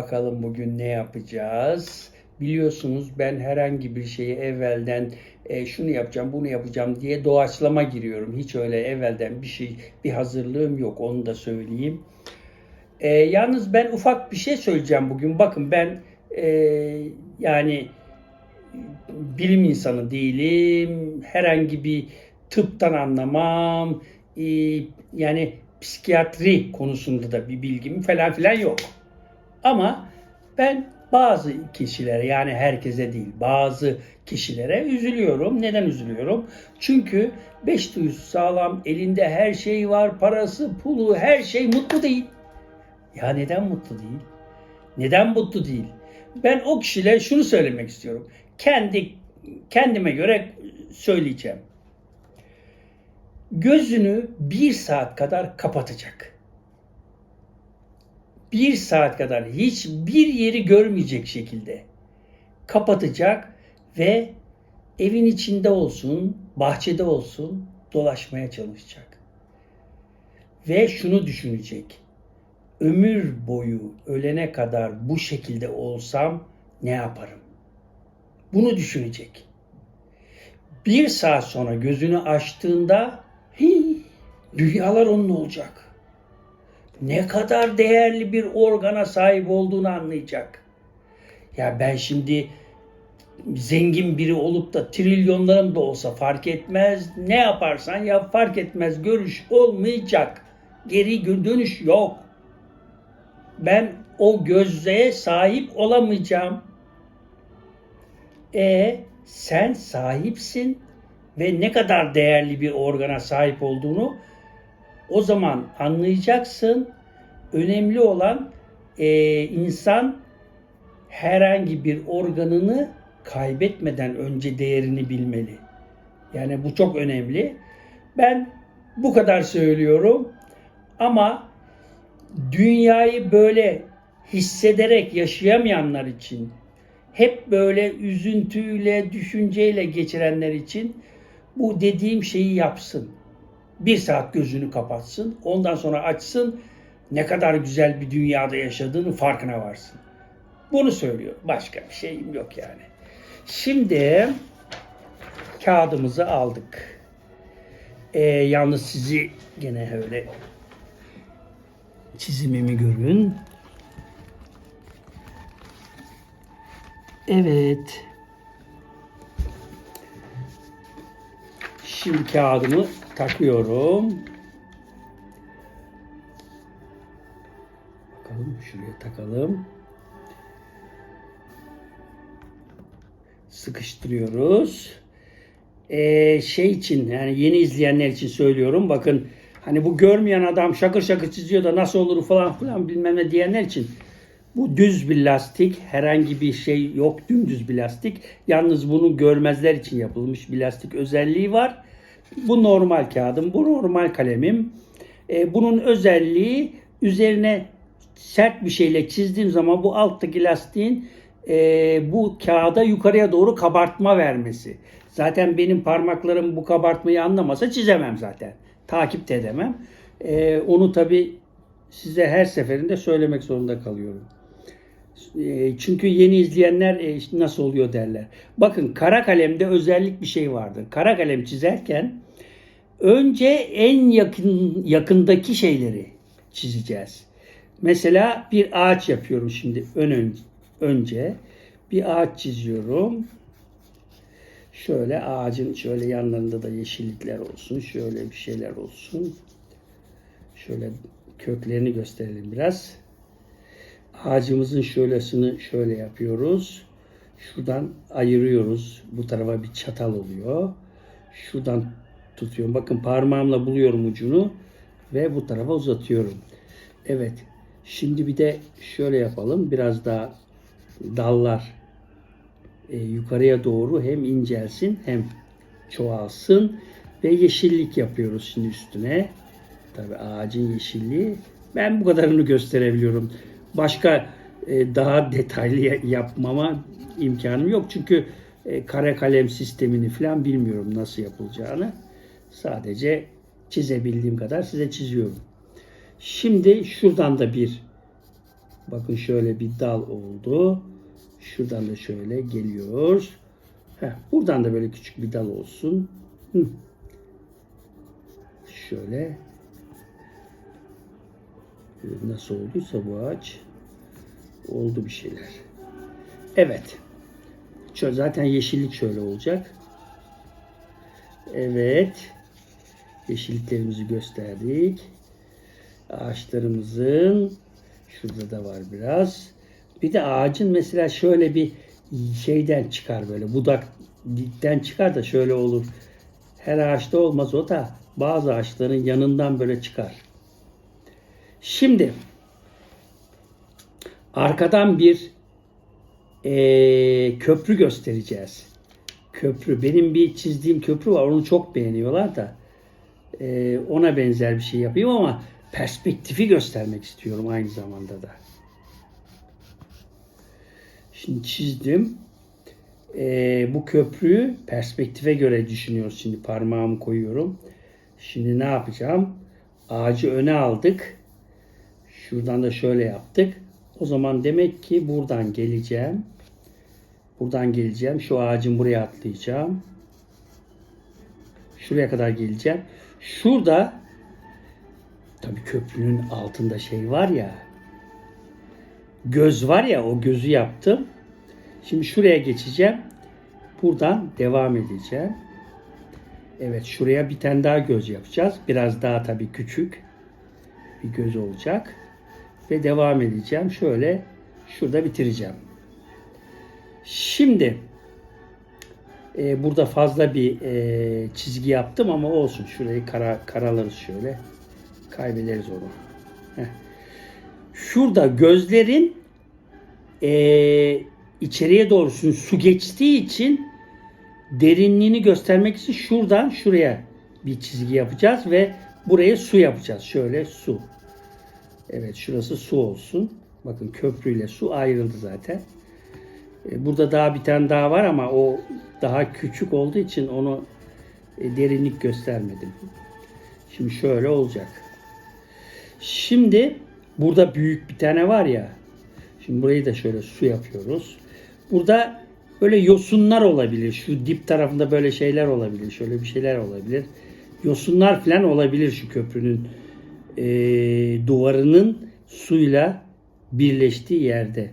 Bakalım bugün ne yapacağız? Biliyorsunuz ben herhangi bir şeyi evvelden e, şunu yapacağım, bunu yapacağım diye doğaçlama giriyorum. Hiç öyle evvelden bir şey, bir hazırlığım yok. Onu da söyleyeyim. E, yalnız ben ufak bir şey söyleyeceğim bugün. Bakın ben e, yani bilim insanı değilim. Herhangi bir tıptan anlamam. E, yani psikiyatri konusunda da bir bilgim falan filan yok. Ama ben bazı kişilere yani herkese değil bazı kişilere üzülüyorum. Neden üzülüyorum? Çünkü beş duyusu sağlam, elinde her şey var, parası, pulu, her şey mutlu değil. Ya neden mutlu değil? Neden mutlu değil? Ben o kişilere şunu söylemek istiyorum. Kendi kendime göre söyleyeceğim. Gözünü bir saat kadar kapatacak. Bir saat kadar hiçbir yeri görmeyecek şekilde kapatacak ve evin içinde olsun, bahçede olsun dolaşmaya çalışacak. Ve şunu düşünecek. Ömür boyu ölene kadar bu şekilde olsam ne yaparım? Bunu düşünecek. Bir saat sonra gözünü açtığında hii, dünyalar onun olacak. Ne kadar değerli bir organa sahip olduğunu anlayacak. Ya ben şimdi zengin biri olup da trilyonlarım da olsa fark etmez. Ne yaparsan yap fark etmez. Görüş olmayacak. Geri dönüş yok. Ben o gözlüğe sahip olamayacağım. E sen sahipsin ve ne kadar değerli bir organa sahip olduğunu o zaman anlayacaksın. Önemli olan e, insan herhangi bir organını kaybetmeden önce değerini bilmeli. Yani bu çok önemli. Ben bu kadar söylüyorum ama dünyayı böyle hissederek yaşayamayanlar için hep böyle üzüntüyle, düşünceyle geçirenler için bu dediğim şeyi yapsın. Bir saat gözünü kapatsın, ondan sonra açsın, ne kadar güzel bir dünyada yaşadığını farkına varsın. Bunu söylüyor. Başka bir şeyim yok yani. Şimdi kağıdımızı aldık. Ee, yalnız sizi gene öyle çizimimi görün. Evet. Şimdi kağıdımı takıyorum. Bakalım şuraya takalım. Sıkıştırıyoruz. Ee, şey için yani yeni izleyenler için söylüyorum. Bakın hani bu görmeyen adam şakır şakır çiziyor da nasıl olur falan filan bilmem ne diyenler için bu düz bir lastik. Herhangi bir şey yok. Dümdüz bir lastik. Yalnız bunu görmezler için yapılmış bir lastik özelliği var. Bu normal kağıdım. Bu normal kalemim. Ee, bunun özelliği üzerine sert bir şeyle çizdiğim zaman bu alttaki lastiğin e, bu kağıda yukarıya doğru kabartma vermesi. Zaten benim parmaklarım bu kabartmayı anlamasa çizemem zaten. Takip de edemem. E, onu tabi size her seferinde söylemek zorunda kalıyorum. E, çünkü yeni izleyenler e, nasıl oluyor derler. Bakın kara kalemde özellik bir şey vardır. Kara kalem çizerken önce en yakın yakındaki şeyleri çizeceğiz. Mesela bir ağaç yapıyorum şimdi ön önce bir ağaç çiziyorum. Şöyle ağacın şöyle yanlarında da yeşillikler olsun. Şöyle bir şeyler olsun. Şöyle köklerini gösterelim biraz. Ağacımızın şöylesini şöyle yapıyoruz. Şuradan ayırıyoruz. Bu tarafa bir çatal oluyor. Şuradan tutuyorum. Bakın parmağımla buluyorum ucunu ve bu tarafa uzatıyorum. Evet. Şimdi bir de şöyle yapalım. Biraz daha dallar e, yukarıya doğru hem incelsin hem çoğalsın ve yeşillik yapıyoruz şimdi üstüne. Tabi ağacın yeşilliği. Ben bu kadarını gösterebiliyorum. Başka e, daha detaylı yapmama imkanım yok. Çünkü e, kare kalem sistemini falan bilmiyorum nasıl yapılacağını. Sadece çizebildiğim kadar size çiziyorum. Şimdi şuradan da bir bakın şöyle bir dal oldu. Şuradan da şöyle geliyoruz. Heh, buradan da böyle küçük bir dal olsun. Hı. Şöyle. Nasıl olduysa bu ağaç oldu bir şeyler. Evet. Zaten yeşillik şöyle olacak. Evet. Yeşilliklerimizi gösterdik. Ağaçlarımızın şurada da var biraz. Bir de ağacın mesela şöyle bir şeyden çıkar böyle budak dipten çıkar da şöyle olur. Her ağaçta olmaz o da bazı ağaçların yanından böyle çıkar. Şimdi arkadan bir eee, köprü göstereceğiz. Köprü. Benim bir çizdiğim köprü var. Onu çok beğeniyorlar da eee, ona benzer bir şey yapayım ama perspektifi göstermek istiyorum aynı zamanda da. Şimdi çizdim. Eee, bu köprüyü perspektife göre düşünüyoruz. Şimdi parmağımı koyuyorum. Şimdi ne yapacağım? Ağacı öne aldık. Şuradan da şöyle yaptık. O zaman demek ki buradan geleceğim. Buradan geleceğim. Şu ağacın buraya atlayacağım. Şuraya kadar geleceğim. Şurada tabii köprünün altında şey var ya. Göz var ya o gözü yaptım. Şimdi şuraya geçeceğim. Buradan devam edeceğim. Evet şuraya bir tane daha göz yapacağız. Biraz daha tabii küçük bir göz olacak. Ve devam edeceğim. Şöyle şurada bitireceğim. Şimdi e, burada fazla bir e, çizgi yaptım ama olsun. Şurayı kara, karalarız şöyle. Kaybederiz onu. Heh. Şurada gözlerin e, içeriye doğru su geçtiği için derinliğini göstermek için şuradan şuraya bir çizgi yapacağız ve buraya su yapacağız. Şöyle su. Evet şurası su olsun. Bakın köprüyle su ayrıldı zaten. E, Burada daha bir tane daha var ama o daha küçük olduğu için onu e, derinlik göstermedim. Şimdi şöyle olacak. Şimdi burada büyük bir tane var ya. Şimdi burayı da şöyle su yapıyoruz. Burada böyle yosunlar olabilir. Şu dip tarafında böyle şeyler olabilir. Şöyle bir şeyler olabilir. Yosunlar falan olabilir şu köprünün e, duvarının suyla birleştiği yerde.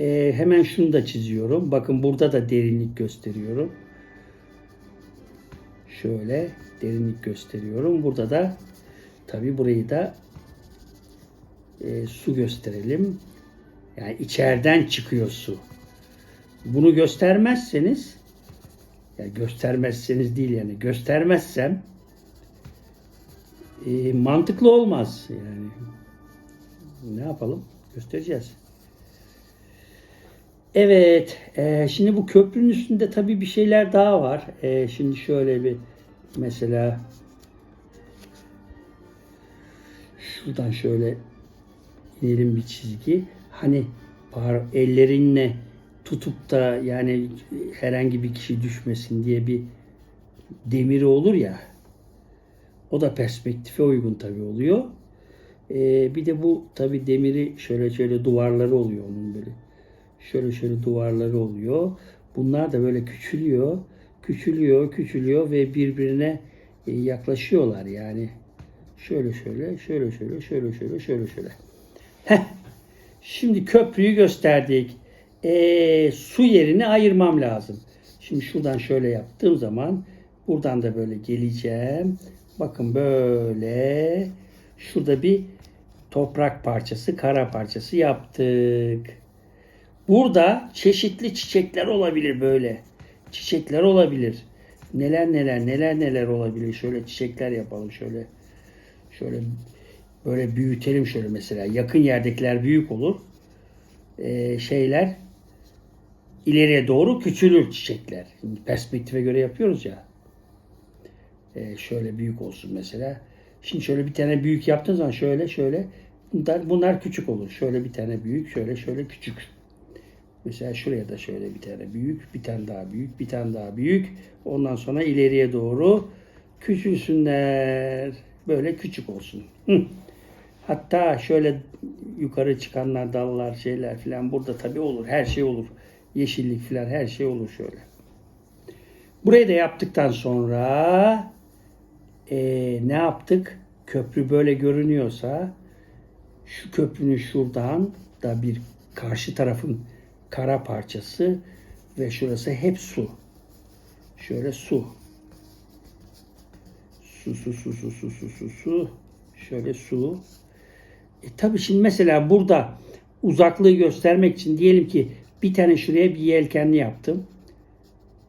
E, hemen şunu da çiziyorum. Bakın burada da derinlik gösteriyorum. Şöyle derinlik gösteriyorum. Burada da tabi burayı da e, su gösterelim. Yani içeriden çıkıyor su. Bunu göstermezseniz yani göstermezseniz değil yani göstermezsem e, mantıklı olmaz yani. Ne yapalım? Göstereceğiz. Evet. e, şimdi bu köprünün üstünde tabii bir şeyler daha var. E, şimdi şöyle bir mesela şuradan şöyle inelim bir çizgi. Hani par ellerinle tutup da yani herhangi bir kişi düşmesin diye bir demiri olur ya. O da perspektife uygun tabii oluyor. Ee, bir de bu tabii demiri şöyle şöyle duvarları oluyor onun böyle. Şöyle şöyle duvarları oluyor. Bunlar da böyle küçülüyor. Küçülüyor, küçülüyor ve birbirine e, yaklaşıyorlar yani. Şöyle şöyle, şöyle şöyle, şöyle şöyle, şöyle şöyle. Heh. Şimdi köprüyü gösterdik. Ee, su yerini ayırmam lazım. Şimdi şuradan şöyle yaptığım zaman buradan da böyle geleceğim. Bakın böyle şurada bir toprak parçası, kara parçası yaptık. Burada çeşitli çiçekler olabilir böyle. Çiçekler olabilir. Neler neler neler neler olabilir. Şöyle çiçekler yapalım şöyle. Şöyle böyle büyütelim şöyle mesela. Yakın yerdekiler büyük olur. Ee, şeyler ileriye doğru küçülür çiçekler. Şimdi perspektife göre yapıyoruz ya. Ee, şöyle büyük olsun mesela. Şimdi şöyle bir tane büyük yaptığın zaman şöyle şöyle bunlar, bunlar küçük olur. Şöyle bir tane büyük, şöyle şöyle küçük. Mesela şuraya da şöyle bir tane büyük, bir tane daha büyük, bir tane daha büyük. Ondan sonra ileriye doğru küçülsünler. Böyle küçük olsun. Hı. Hatta şöyle yukarı çıkanlar, dallar, şeyler filan burada tabii olur. Her şey olur. Yeşillik filan her şey olur şöyle. Burayı da yaptıktan sonra eee, ne yaptık? Köprü böyle görünüyorsa şu köprünün şuradan da bir karşı tarafın kara parçası ve şurası hep su. Şöyle su. Su su su su su su su su. Şöyle su. E tabii şimdi mesela burada uzaklığı göstermek için diyelim ki bir tane şuraya bir yelkenli yaptım.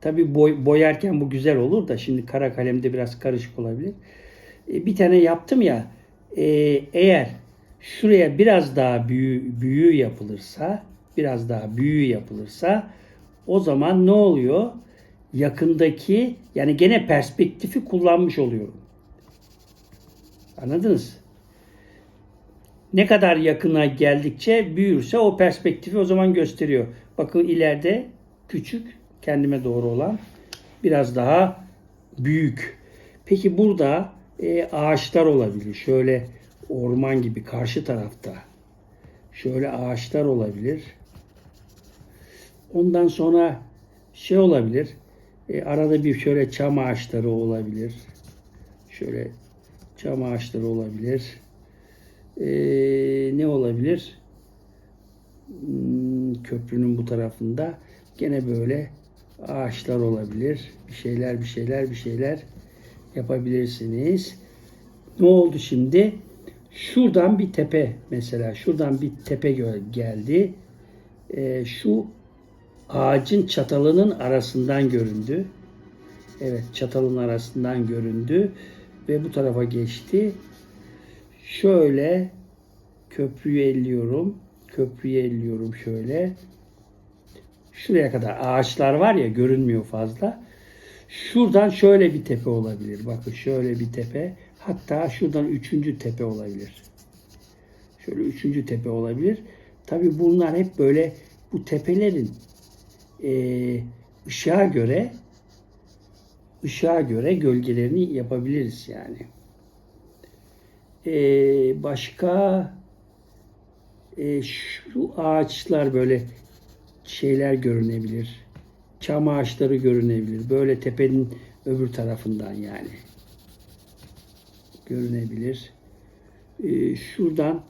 Tabii boy, boyarken bu güzel olur da şimdi kara kalemde biraz karışık olabilir. E, bir tane yaptım ya e, eğer şuraya biraz daha büyü, büyü yapılırsa biraz daha büyü yapılırsa o zaman ne oluyor? Yakındaki yani gene perspektifi kullanmış oluyorum. Anladınız? Ne kadar yakına geldikçe büyürse o perspektifi o zaman gösteriyor. Bakın ileride küçük kendime doğru olan biraz daha büyük. Peki burada e, ağaçlar olabilir. Şöyle orman gibi karşı tarafta. Şöyle ağaçlar olabilir. Ondan sonra şey olabilir. e, arada bir şöyle çam ağaçları olabilir. Şöyle çam ağaçları olabilir. E, ne olabilir? Hmm, köprünün bu tarafında gene böyle ağaçlar olabilir. Bir şeyler, bir şeyler, bir şeyler yapabilirsiniz. Ne oldu şimdi? Şuradan bir tepe mesela, şuradan bir tepe geldi. Ee, şu ağacın çatalının arasından göründü. Evet, çatalın arasından göründü ve bu tarafa geçti. Şöyle köprüyü elliyorum. Köprüyü elliyorum şöyle. Şuraya kadar ağaçlar var ya görünmüyor fazla. Şuradan şöyle bir tepe olabilir. Bakın şöyle bir tepe. Hatta şuradan üçüncü tepe olabilir. Şöyle üçüncü tepe olabilir. Tabi bunlar hep böyle bu tepelerin e, ışığa göre ışığa göre gölgelerini yapabiliriz yani. E, başka e, şu ağaçlar böyle şeyler görünebilir. Çam ağaçları görünebilir. Böyle tepenin öbür tarafından yani. Görünebilir. Ee, şuradan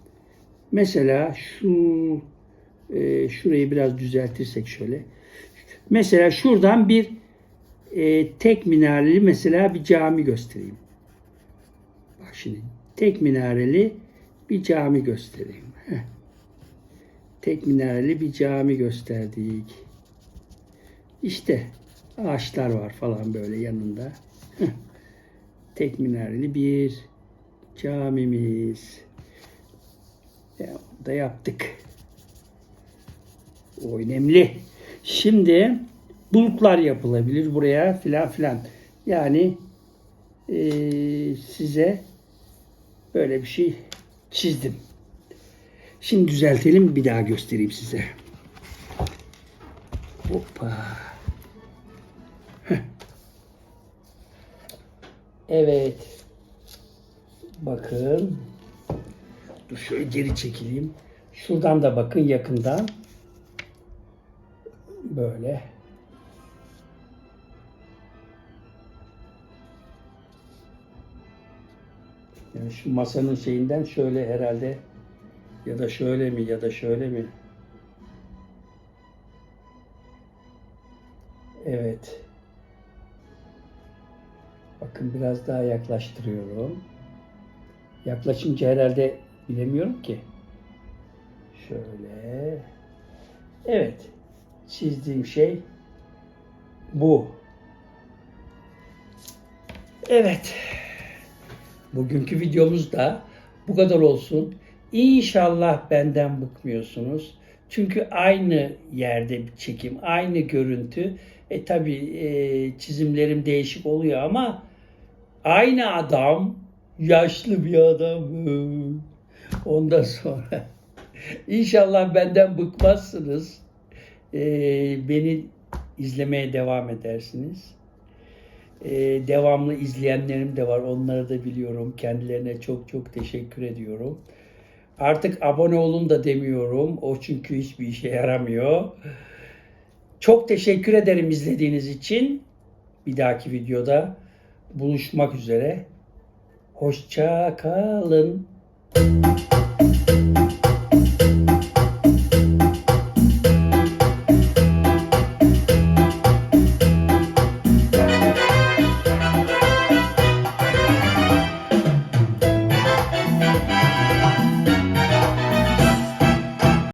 mesela şu e, şurayı biraz düzeltirsek şöyle. Mesela şuradan bir e, tek minareli mesela bir cami göstereyim. Bak şimdi tek minareli bir cami göstereyim. Tek minareli bir cami gösterdik. İşte ağaçlar var falan böyle yanında. Tek minareli bir camimiz. Ya, da yaptık. O önemli. Şimdi bulutlar yapılabilir buraya filan filan. Yani eee, size böyle bir şey çizdim. Şimdi düzeltelim bir daha göstereyim size. Hoppa. Heh. Evet. Bakın. Dur şöyle geri çekileyim. Şuradan da bakın yakından. Böyle. Yani şu masanın şeyinden şöyle herhalde ya da şöyle mi ya da şöyle mi? Evet. Bakın biraz daha yaklaştırıyorum. Yaklaşınca herhalde bilemiyorum ki. Şöyle. Evet. Çizdiğim şey bu. Evet. Bugünkü videomuz da bu kadar olsun. İnşallah benden bıkmıyorsunuz. Çünkü aynı yerde bir çekim, aynı görüntü. E tabi e, çizimlerim değişik oluyor ama aynı adam, yaşlı bir adam. Ondan sonra inşallah benden bıkmazsınız. E, beni izlemeye devam edersiniz. E, devamlı izleyenlerim de var. Onları da biliyorum. Kendilerine çok çok teşekkür ediyorum. Artık abone olun da demiyorum. O çünkü hiçbir işe yaramıyor. Çok teşekkür ederim izlediğiniz için. Bir dahaki videoda buluşmak üzere. Hoşça kalın.